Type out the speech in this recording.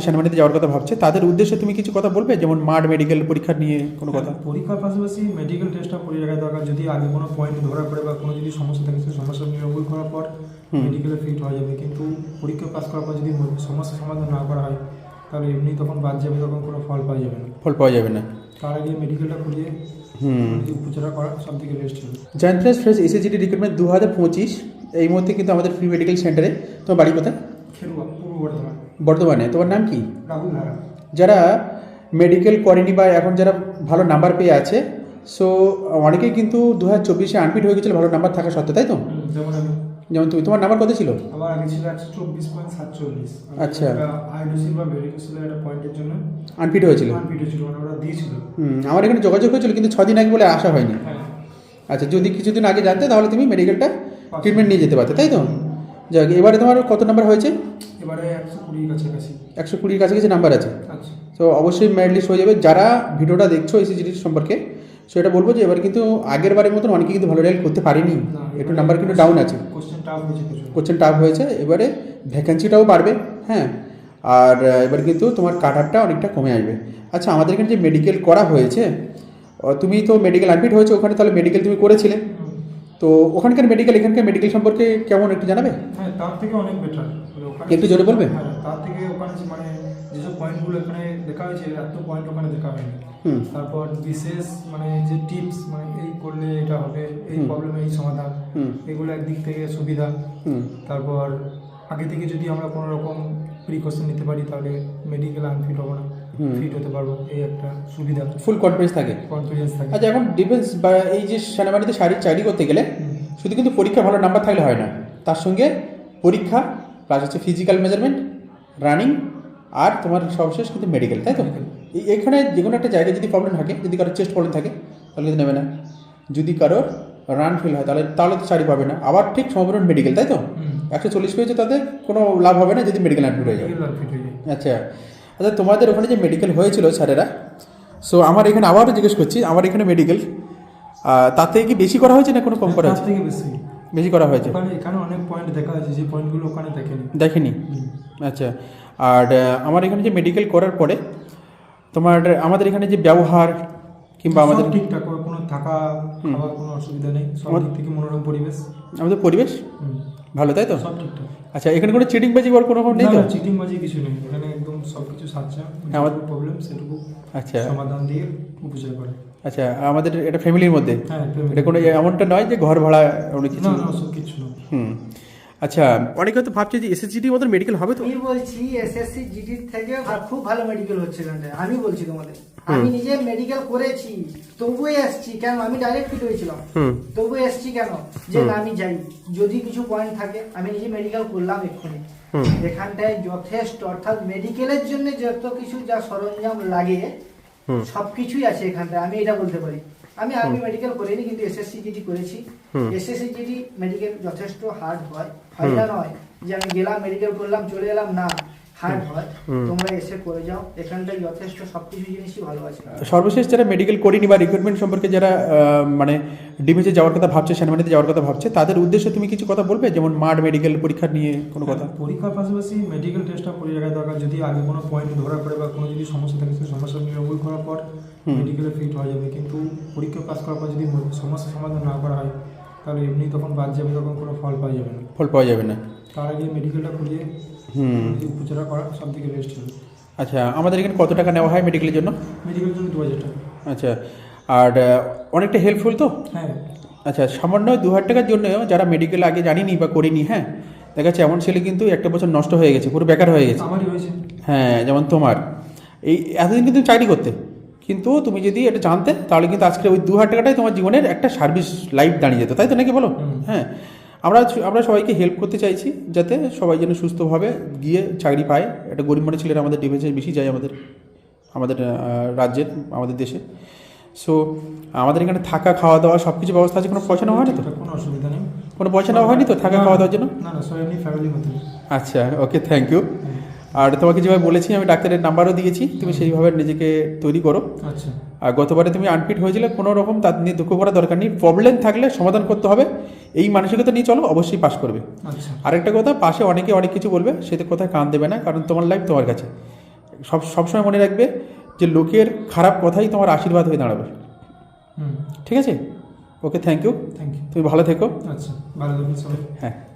সেনাবাহিনীতে যাওয়ার কথা ভাবছে তাদের উদ্দেশ্যে তুমি কিছু কথা বলবে? যেমন মাড মেডিকেল পরীক্ষা নিয়ে কোনো কথা? পরীক্ষার পাশাপাশি মেডিকেল টেস্টটা করে রাখা দরকার। যদি আগে কোনো পয়েন্ট ধরা পড়ে বা কোনো যদি সমস্যা থাকে সেই সমস্যা নিরামূল করার পর। মেডিকেলে ফিট হয়ে যাবে। কিন্তু পরীক্ষা পাস করার পর যদি সমস্যা সমাধান না করা হয় তাহলে এমনি তখন বাদ যাবে তখন কোনো ফল পাওয়া যাবে না। ফল পাওয়া যাবে না। তার আগে মেডিকেলটা করিয়ে হুম। উপচারা করা সব থেকে বেস্ট হবে joint fresh fresh SSGD recruitment দু হাজার পঁচিশ এই মুহূর্তে কিন্তু আমাদের ফ্রি মেডিকেল সেন্টারে তোমার বাড়ি কোথায়? বর্ধমান বর্ধমানে তোমার নাম কি? রাহুল যারা মেডিকেল করেনি বা এখন যারা ভালো নাম্বার পেয়ে আছে সো অনেকেই কিন্তু দু হাজার চব্বিশে আনফিট হয়ে গেছিল ভালো নাম্বার থাকা সত্ত্বেও তাই তো? যেমন তুমি তোমার নাম্বার কত ছিল? আমার আগে ছিল একশো চব্বিশ পয়েন্ট সাতচল্লিশ। আচ্ছা। হাইড্রোসিল বা ভেরিকোসিলের একটা পয়েন্টের জন্য আনফিট হয়েছিল? আনফিট ছিল মানে ওরা দিয়েছিল। হুম আমার এখানে যোগাযোগ হয়েছিল কিন্তু ছদিন আগে বলে আসা হয়নি। হ্যাঁ। আচ্ছা যদি কিছুদিন আগে জানতে তাহলে তুমি মেডিকেলটা ট্রিটমেন্ট নিয়ে যেতে পারতে তাই তো? যাক এবারে তোমার কত নাম্বার হয়েছে? এবারে একশো কুড়ির কাছাকাছি। একশো কুড়ির কাছাকাছি নাম্বার আছে। তো অবশ্যই মেরিট লিস্ট হয়ে যাবে। যারা ভিডিওটা দেখছ এসিজিডির সম্পর্কে সেটা বলব যে এবার কিন্তু আগের বারের মতন অনেকে কিন্তু ভালো রেজাল্ট করতে পারেনি। একটু নাম্বার কিন্তু ডাউন আছে। কোশ্চেন টাফ হয়েছে এবারে ভ্যাকেন্সিটাও বাড়বে হ্যাঁ। আর এবার কিন্তু তোমার কাটারটা অনেকটা কমে আসবে। আচ্ছা আমাদের এখানে যে মেডিকেল করা হয়েছে তুমি তো মেডিকেল অ্যাডমিট হয়েছে ওখানে তাহলে মেডিকেল তুমি করেছিলে। তো ওখানকার মেডিকেল এখানকার মেডিকেল সম্পর্কে কেমন একটু জানাবে? হ্যাঁ তার থেকে অনেক বেটার একটু জোরে বলবে? হ্যাঁ তার থেকে ওখানে মানে যেসব পয়েন্টগুলো এখানে দেখা হয়েছে এত পয়েন্ট ওখানে দেখা হয়নি। তারপর বিশেষ মানে যে টিপস মানে এই করলে এটা হবে এই। প্রবলেমে এই সমাধান এগুলো একদিক থেকে সুবিধা। তারপর আগে থেকে যদি আমরা কোনো রকম প্রিকশন নিতে পারি তাহলে মেডিকেল আনফিট হব না। ফিট হতে পারব এই একটা সুবিধা। ফুল কনফিডেন্স থাকে। কনফিডেন্স থাকে। আচ্ছা এখন ডিফেন্স বা এই যে সেনাবাহিনীতে শারীরিক চাকরি করতে গেলে শুধু কিন্তু পরীক্ষা ভালো নাম্বার থাকলে হয় না। তার সঙ্গে পরীক্ষা প্লাস হচ্ছে ফিজিক্যাল মেজারমেন্ট রানিং আর তোমার সবশেষ কিন্তু মেডিকেল তাই তো? এখানে যে কোনো একটা জায়গায় যদি প্রবলেম থাকে যদি কারোর চেস্ট প্রবলেম থাকে তাহলে কিন্তু নেবে না। যদি কারোর রান ফেল হয় তাহলে তাহলে তো চাকরি পাবে না। আবার ঠিক সম্পূর্ণ মেডিকেল তাই তো? একশো চল্লিশ পেয়েছে তাদের কোনো লাভ হবে না যদি মেডিকেল অ্যাডমিট হয়ে যায়। আচ্ছা আচ্ছা তোমাদের ওখানে যে মেডিকেল হয়েছিল স্যারেরা সো আমার এখানে আবারও জিজ্ঞেস করছি আমার এখানে মেডিকেল তার থেকে কি বেশি করা হয়েছে না কোনো কম করা হয়েছে? থেকে বেশি। বেশি করা হয়েছে? এখানে অনেক পয়েন্ট দেখা হয়েছে যে পয়েন্টগুলো ওখানে দেখেনি। দেখেনি? আচ্ছা আর আমার এখানে যে মেডিকেল করার পরে তোমার আমাদের এখানে যে ব্যবহার কিংবা আমাদের ঠিকঠাক কোনো থাকা খাওয়ার কোনো অসুবিধা নেই সব দিক থেকে মনোরম পরিবেশ। আমাদের পরিবেশ? ভালো তাই তো? সব ঠিকঠাক। আচ্ছা এখানে কোনো চিটিংবাজি বাজি কোনো নেই তো? চিটিং বাজি কিছু নেই। এখানে সব কিছু সাচ্চা প্রবলেম সেটুকু আচ্ছা। সমাধান দিয়ে উপচার করে আচ্ছা আমাদের এটা ফ্যামিলির মধ্যে? হ্যাঁ এটা কোনো এমনটা নয় যে ঘর ভাড়া অনেক কিছু? না সব কিছু হুম। আচ্ছা অনেকে হয়তো ভাবছে যে এসএসজিটির মতন মেডিকেল হবে তো? আমি বলছি এসএসসি জিডির থেকে খুব ভালো মেডিকেল হচ্ছে এখানটায় আমি বলছি তোমাদের। আমি নিজে মেডিকেল করেছি তবুও এসছি কেন? আমি ডাইরেক্ট ফিট হয়েছিলাম। তবু এসছি কেন? যে না আমি যাই। যদি কিছু পয়েন্ট থাকে আমি নিজে মেডিকেল করলাম এক্ষুনি। এখানটায় যথেষ্ট অর্থাৎ মেডিকেলের জন্য যত কিছু যা সরঞ্জাম লাগে সবকিছুই আছে এখানটায়। আমি এটা বলতে পারি। আমি আর্মি মেডিকেল করিনি কিন্তু এসএসসি জিডি করেছি। এসএসসি জিডি মেডিকেল যথেষ্ট হার্ড হয় হয় না নয় যে আমি গেলাম মেডিকেল করলাম চলে এলাম না। হার্ড হয় তোমরা এসে করে যাও এখানটায় যথেষ্ট সবকিছু জিনিসই ভালো আছে। সর্বশেষ যারা মেডিকেল করিনি বা রিক্রুটমেন্ট সম্পর্কে যারা মানে ডিফেন্সে যাওয়ার কথা ভাবছে সেনাবাহিনীতে যাওয়ার কথা ভাবছে তাদের উদ্দেশ্যে তুমি কিছু কথা বলবে? যেমন মাড মেডিকেল পরীক্ষা নিয়ে কোনো কথা? পরীক্ষার পাশাপাশি মেডিকেল টেস্টটা করে রাখা দরকার। যদি আগে কোনো পয়েন্ট ধরা পড়ে বা কোনো যদি সমস্যা থাকে সেই সমস্যা নিরামূল করার পর হুম। মেডিকেলে ফিট হয়ে যাবে। কিন্তু পরীক্ষা পাস করার পর যদি সমস্যা সমাধান না করা হয় তাহলে এমনি তখন বাদ যাবে তখন কোনো ফল পাওয়া যাবে না। ফল পাওয়া যাবে না। তার আগে মেডিকেলটা করিয়ে হুম। উপচারা করা সব থেকে বেস্ট হবে। আচ্ছা আমাদের এখানে কত টাকা নেওয়া হয় মেডিকেলের জন্য? মেডিকেলের জন্য দু হাজার টাকা। আচ্ছা আর অনেকটা হেল্পফুল তো? হ্যাঁ। আচ্ছা সামান্য দু হাজার টাকার জন্য যারা মেডিকেল আগে জানিনি বা করিনি হ্যাঁ দেখা যাচ্ছে এমন ছেলে কিন্তু একটা বছর নষ্ট হয়ে গেছে পুরো বেকার হয়ে গেছে। আমারই হয়েছে। হ্যাঁ যেমন তোমার। এই এতদিন কিন্তু চাকরি করতে। কিন্তু তুমি যদি এটা জানতে তাহলে কিন্তু আজকে ওই দু হাজার টাকাটাই তোমার জীবনের একটা সার্ভিস লাইফ দাঁড়িয়ে যেত তাই তো নাকি বলো? হ্যাঁ আমরা আমরা সবাইকে হেল্প করতে চাইছি যাতে সবাই যেন সুস্থভাবে গিয়ে চাকরি পায়। একটা গরিব মানুষ ছেলেরা আমাদের ডিফেন্সে বেশি যায় আমাদের আমাদের রাজ্যের আমাদের দেশে। সো আমাদের এখানে থাকা খাওয়া দাওয়া সব কিছু ব্যবস্থা আছে। কোনো পয়সা নেওয়া হয়নি তো? কোনো অসুবিধা নেই। কোনো পয়সা নেওয়া হয়নি তো থাকা খাওয়া দাওয়ার জন্য? না না সব এমনি ফ্যামিলি মতো আচ্ছা ওকে থ্যাংক ইউ আর তোমাকে যেভাবে বলেছি আমি ডাক্তারের নাম্বারও দিয়েছি তুমি সেইভাবে নিজেকে তৈরি করো। আচ্ছা। আর গতবারে তুমি আনফিট হয়েছিলে কোনো রকম তার নিয়ে দুঃখ করার দরকার নেই। প্রবলেম থাকলে সমাধান করতে হবে। এই মানসিকতা নিয়ে চলো অবশ্যই পাস করবে। আচ্ছা। আরেকটা কথা পাশে অনেকে অনেক কিছু বলবে সেটা কোথায় কান দেবে না কারণ তোমার লাইফ তোমার কাছে। সব সবসময় মনে রাখবে যে লোকের খারাপ কথাই তোমার আশীর্বাদ হয়ে দাঁড়াবে। হুম। ঠিক আছে? Okay thank you thank you তুমি ভালো থেকো। আচ্ছা ভালো সবাই। হ্যাঁ।